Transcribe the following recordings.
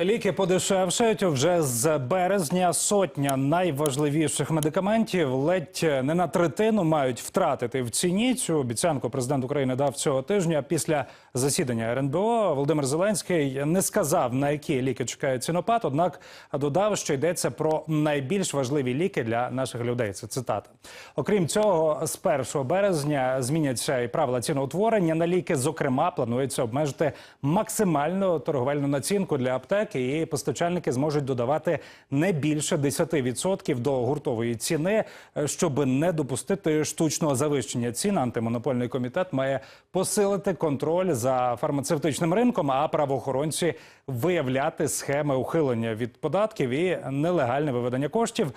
Ліки подешевшають вже з березня. Сотня найважливіших медикаментів ледь не на третину мають втратити в ціні. Цю обіцянку президент України дав цього тижня. Після засідання РНБО Володимир Зеленський не сказав на які ліки чекає цінопад, однак додав, що йдеться про найбільш важливі ліки для наших людей. Це цитата. Окрім цього, з 1 березня зміняться і правила ціноутворення на ліки. Зокрема, планується обмежити максимальну торговельну націнку для аптек, і постачальники зможуть додавати не більше 10% до гуртової ціни, е, щоб не допустити штучного завищення цін. Антимонопольний комітет має посилити контроль за фармацевтичним ринком, а правоохоронці виявляти схеми ухилення від податків і нелегальне виведення коштів.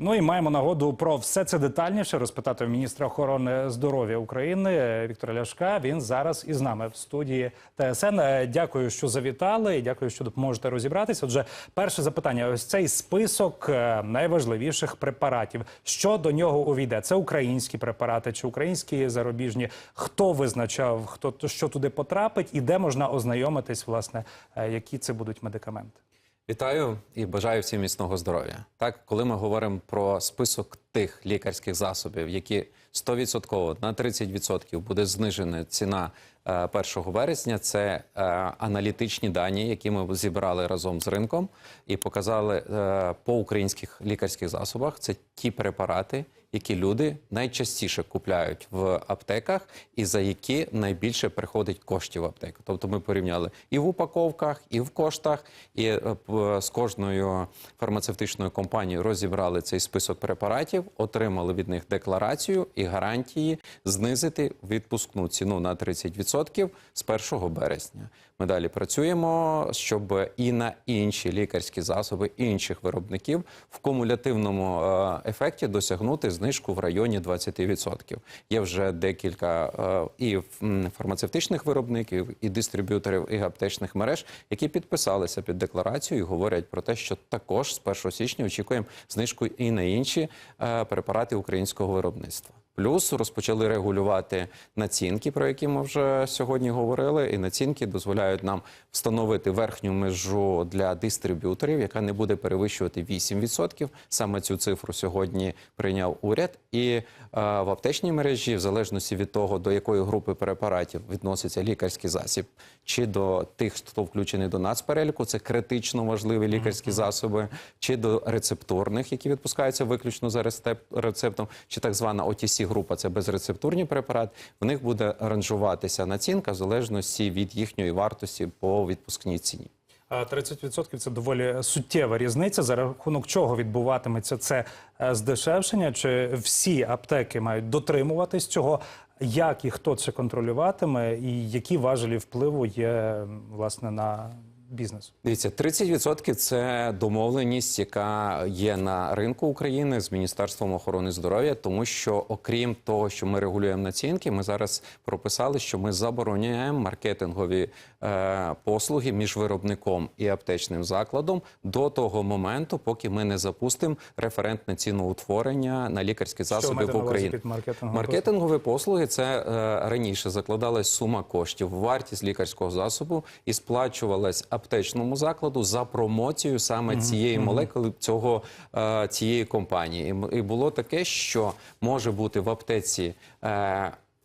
Ну і маємо нагоду про все це детальніше розпитати в міністра охорони здоров'я України Віктора Ляшка. Він зараз із нами в студії ТСН. Е, Дякую, що завітали. і Дякую, що допоможете розібратися. Отже, перше запитання: ось цей список е, найважливіших препаратів. Що до нього увійде? Це українські препарати чи українські зарубіжні? Хто визначав, хто що туди потрапить, і де можна ознайомитись, власне, е, які це будуть медикаменти? Вітаю і бажаю всім міцного здоров'я. Так, коли ми говоримо про список тих лікарських засобів, які 100% на 30% буде знижена ціна е, 1 вересня, це е, аналітичні дані, які ми зібрали разом з ринком і показали е, по українських лікарських засобах. Це ті препарати, які люди найчастіше купляють в аптеках, і за які найбільше приходить коштів в аптеку. Тобто ми порівняли і в упаковках, і в коштах, і е, з кожною фармацевтичною компанією розібрали цей список препаратів, отримали від них декларацію і гарантії знизити відпускну ціну на 30% з 1 березня. Ми далі працюємо, щоб і на інші лікарські засоби інших виробників в кумулятивному е, ефекті досягнути знижку в районі 20%. Є вже декілька е, і фармацевтичних виробників, і дистриб'юторів, і аптечних мереж, які підписалися під декларацію і говорять про те, що також з 1 січня очікуємо знижку і на інші е, препарати українського виробництва. Плюс розпочали регулювати націнки, про які ми вже сьогодні говорили. І націнки дозволяють нам встановити верхню межу для дистриб'юторів, яка не буде перевищувати 8%. Саме цю цифру сьогодні прийняв уряд. І е, в аптечній мережі, в залежності від того, до якої групи препаратів відноситься лікарський засіб, чи до тих, хто включений до нацпереліку, це критично важливі лікарські засоби, чи до рецептурних, які відпускаються виключно за рецеп- рецептом, чи так звана OTC група це безрецептурні препарати. В них буде ранжуватися націнка в залежності від їхньої вартості по відпускній ціні. А 30% – це доволі суттєва різниця. За рахунок чого відбуватиметься це е, здешевшення? Чи всі аптеки мають дотримуватись цього? Як і хто це контролюватиме, і які важелі впливу є власне на бізнес? Дивіться, 30% – це домовленість, яка є на ринку України з Міністерством охорони здоров'я, тому що окрім того, що ми регулюємо націнки, ми зараз прописали, що ми забороняємо маркетингові е, послуги між виробником і аптечним закладом до того моменту, поки ми не запустимо референтне ціноутворення на лікарські засоби в Україні. Маркетингові послуги це е, раніше закладалась сума коштів, вартість лікарського засобу і сплачувалась аптечному закладу за промоцію саме цієї молекули цього е, цієї компанії. І І було таке, що може бути в аптеці.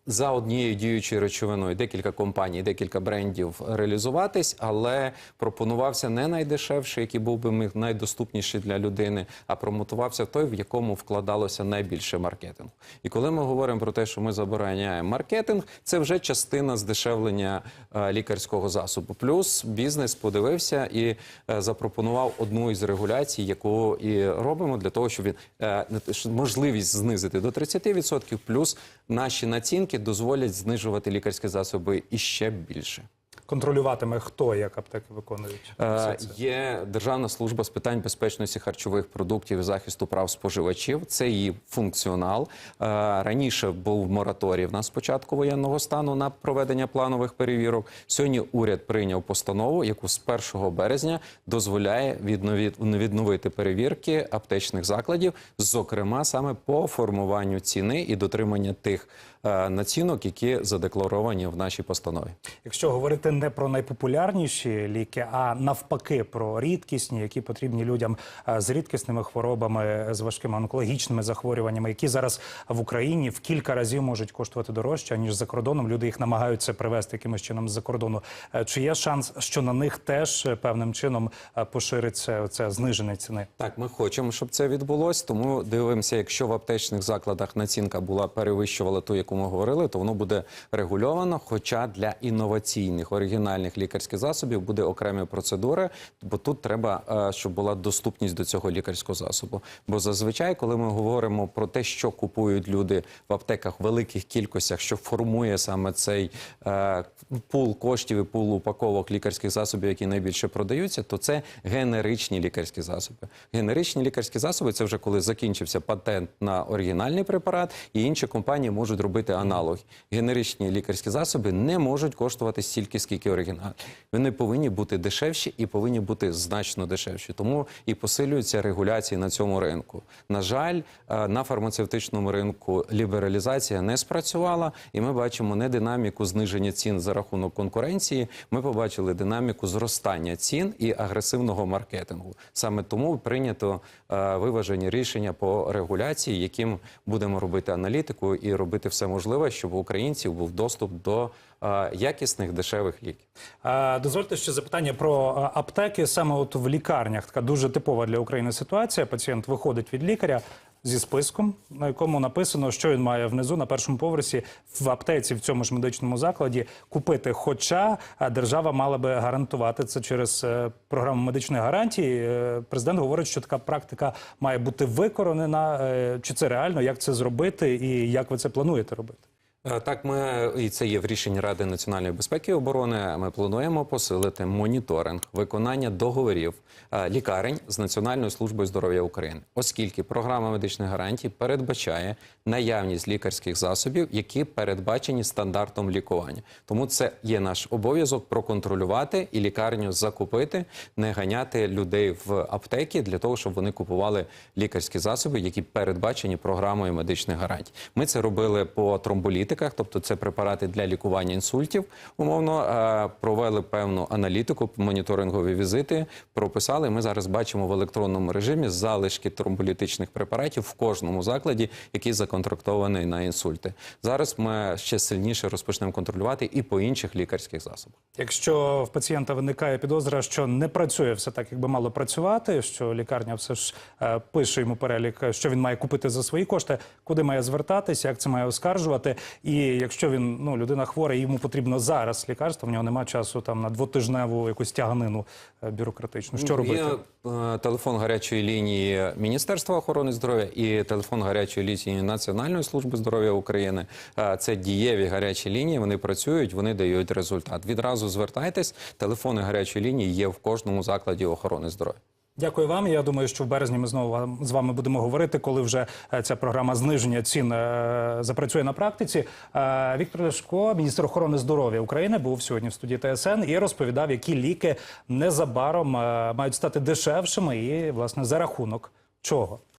За однією діючою речовиною декілька компаній, декілька брендів реалізуватись, але пропонувався не найдешевший, який був би найдоступніший для людини, а промотувався той, в якому вкладалося найбільше маркетингу. І коли ми говоримо про те, що ми забороняємо маркетинг, це вже частина здешевлення е, лікарського засобу. Плюс бізнес подивився і е, запропонував одну із регуляцій, яку і робимо для того, щоб він е, можливість знизити до 30%, плюс наші націнки дозволять знижувати лікарські засоби іще більше. Контролюватиме хто як аптеки виконують Е. Є Державна служба з питань безпечності харчових продуктів і захисту прав споживачів. Це її функціонал. Е, Раніше був мораторій в нас спочатку воєнного стану на проведення планових перевірок. Сьогодні уряд прийняв постанову, яку з 1 березня дозволяє відновити перевірки аптечних закладів, зокрема саме по формуванню ціни і дотримання тих е, націнок, які задекларовані в нашій постанові. Якщо говорити не про найпопулярніші ліки, а навпаки про рідкісні, які потрібні людям е, з рідкісними хворобами, з важкими онкологічними захворюваннями, які зараз в Україні в кілька разів можуть коштувати дорожче ніж за кордоном. Люди їх намагаються привезти якимось чином з-за кордону. Е, Чи є шанс, що на них теж е, певним чином пошириться це зниження ціни? Так, ми хочемо, щоб це відбулось. Тому дивимося, якщо в аптечних закладах націнка була перевищувала ту, яку ми говорили, то воно буде регульовано. Хоча для інноваційних оригінальних лікарських засобів буде окремі процедури, бо тут треба, е, щоб була доступність до цього лікарського засобу. Бо зазвичай, коли ми говоримо про те, що купують люди в аптеках в великих кількостях, що формує саме цей е, пул коштів і пул упаковок лікарських засобів, які найбільше продаються, то це генеричні лікарські засоби. Генеричні лікарські засоби це вже коли закінчився патент на оригінальний препарат, і інші компанії можуть робити аналоги. Генеричні лікарські засоби не можуть коштувати стільки, скільки оригінал. Вони повинні бути дешевші і повинні бути значно дешевші. Тому і посилюються регуляції на цьому ринку. На жаль, е, на фармацевтичному ринку лібералізація не спрацювала, і ми бачимо не динаміку зниження цін за рахунок конкуренції. Ми побачили динаміку зростання цін і агресивного маркетингу. Саме тому прийнято е, виважені рішення по регуляції, яким будемо робити аналітику і робити все можливе, щоб у українців був доступ до е, якісних дешевих ліків. Е, Дозвольте ще запитання про е, аптеки. Саме от в лікарнях така дуже типова для України ситуація. Пацієнт виходить від лікаря зі списком, на якому написано, що він має внизу на першому поверсі в аптеці в цьому ж медичному закладі купити. Хоча е, держава мала би гарантувати це через е, програму медичної гарантії. Е, Президент говорить, що така практика має бути викоренена. Е, Чи це реально? Як це зробити, і як ви це плануєте робити? Е, Так, ми і це є в рішенні Ради національної безпеки і оборони. Ми плануємо посилити моніторинг виконання договорів е, лікарень з Національною службою здоров'я України, оскільки програма медичних гарантій передбачає наявність лікарських засобів, які передбачені стандартом лікування. Тому це є наш обов'язок проконтролювати і лікарню закупити, не ганяти людей в аптеки для того, щоб вони купували лікарські засоби, які передбачені програмою медичних гарантій. Ми це робили по тромболітиках, тобто це препарати для лікування інсультів. Умовно е, провели певну аналітику, моніторингові візити, прописали. Ми зараз бачимо в електронному режимі залишки тромболітичних препаратів в кожному закладі, який законтрактований на інсульти. Зараз ми ще сильніше розпочнемо контролювати і по інших лікарських засобах. Якщо в пацієнта виникає підозра, що не працює все так, як би мало працювати, що лікарня все ж е, пише йому перелік, що він має купити за свої кошти, куди має звертатися, як це має оскаржувати. І якщо він ну людина хвора, йому потрібно зараз лікарство, в нього немає часу там на двотижневу якусь тяганину е, бюрократичну. Що робити? Є е, телефон гарячої лінії Міністерства охорони здоров'я і телефон гарячої лінії Національної служби здоров'я України. Е, Це дієві гарячі лінії. Вони працюють, вони дають результат. Відразу звертайтесь. Телефони гарячої лінії є в кожному закладі охорони здоров'я. Дякую вам. Я думаю, що в березні ми знову з вами будемо говорити, коли вже е, ця програма зниження цін е, запрацює на практиці. Е, Віктор Ляшко, міністр охорони здоров'я України, був сьогодні в студії ТСН і розповідав, які ліки незабаром мають стати дешевшими, і власне за рахунок чого.